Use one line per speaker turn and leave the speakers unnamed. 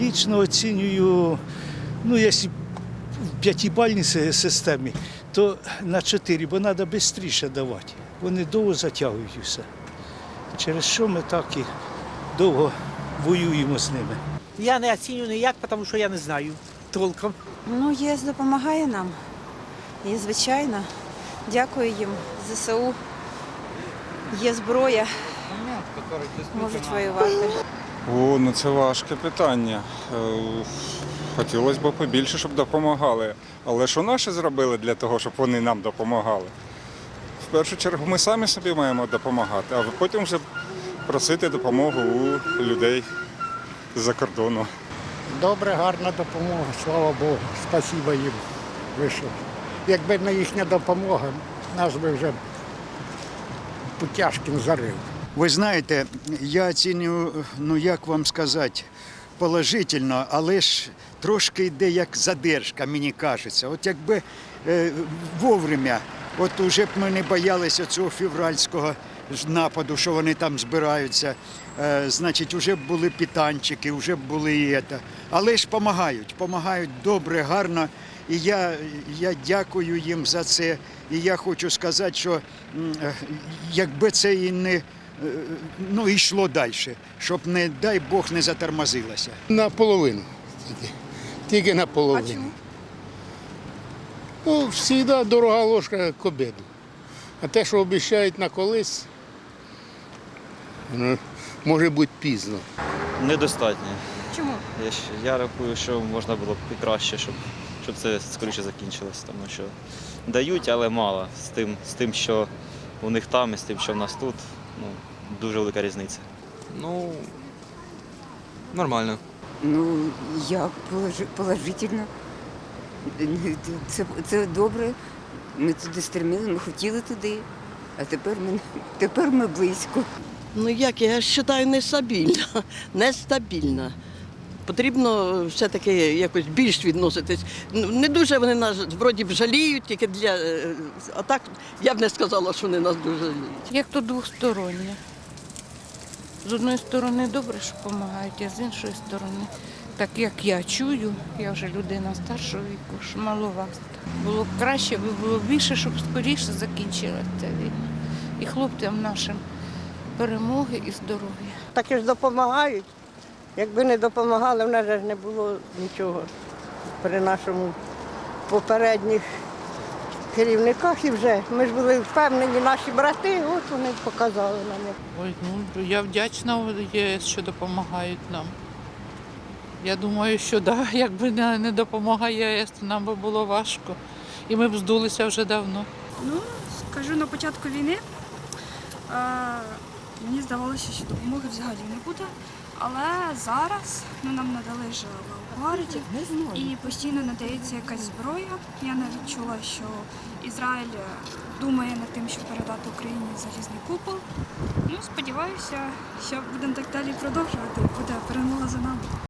Лічно оцінюю, ну, якщо в п'ятибальній си- системі, то на 4, бо треба швидше давати. Вони довго затягують усе. Через що ми так і довго воюємо з ними.
Я не оцінюю ніяк, тому що я не знаю толком.
Ну, ЄС допомагає нам. І, звичайно, дякую їм. ЗСУ є зброя, можуть воювати.
О, ну це важке питання. Е, Хотілося б побільше, щоб допомагали. Але що наші зробили для того, щоб вони нам допомагали? В першу чергу ми самі собі маємо допомагати, а потім вже просити допомогу у людей з-за кордону.
Добре, гарна допомога, слава Богу. Спасибо їм. Вийшов. Якби не їхня допомога, нас би вже Путяшкін зарив.
Ви знаєте, я оцінюю, ну як вам сказати, положительно, але ж трошки йде як задержка, мені кажеться. От якби е, вовремя, от уже б ми не боялися цього февральського нападу, що вони там збираються. Е, значить, вже б були питанчики, вже б були і це. Але ж допомагають, допомагають добре, гарно. І я, я дякую їм за це. І я хочу сказати, що е, якби це і не е, ну, йшло далі, щоб не дай Бог не затормозилося.
Наполовину. Тільки, тільки наполовину. А чому? Ну, завжди дорога ложка к обіду. А те, що обіцяють на колись, ну, може бути пізно.
Недостатньо.
Чому?
Я, я рахую, що можна було б і краще, щоб, щоб це скоріше закінчилось, тому що дають, але мало. З тим, з тим, що у них там і з тим, що в нас тут, ну, дуже велика різниця.
Ну, нормально.
Ну, як положи- положительно. Це, це добре. Ми туди стремили, ми хотіли туди, а тепер ми, тепер ми близько.
Ну як я вважаю, нестабільна. Нестабільна. Потрібно все-таки якось більш відноситись. Не дуже вони нас вроді б жаліють, тільки для. е, А так я б не сказала, що вони нас дуже жаліють.
Як то двостороннє. З одної сторони добре, що допомагають, а з іншої сторони, так як я чую, я вже людина старшого віку, що маловато. Було б краще, би було більше, щоб скоріше закінчилася ця війна. І хлопцям нашим перемоги і здоров'я.
Так і ж допомагають. Якби не допомагали, в нас же ж не було нічого при нашому попередніх керівниках і вже. Ми ж були впевнені, наші брати, от вони показали нам.
Ой, ну я вдячна ЄС, що допомагають нам. Я думаю, що да, якби не, не допомагає ЄС, то нам би було важко. І ми б здулися вже давно.
Ну, скажу на початку війни. Мені здавалося, що допомоги взагалі не буде. Але зараз ну, нам надали ж леопардів і постійно надається якась зброя. Я навіть чула, що Ізраїль думає над тим, щоб передати Україні залізний купол. Ну, сподіваюся, що будемо так далі продовжувати. Буде перемога за нами.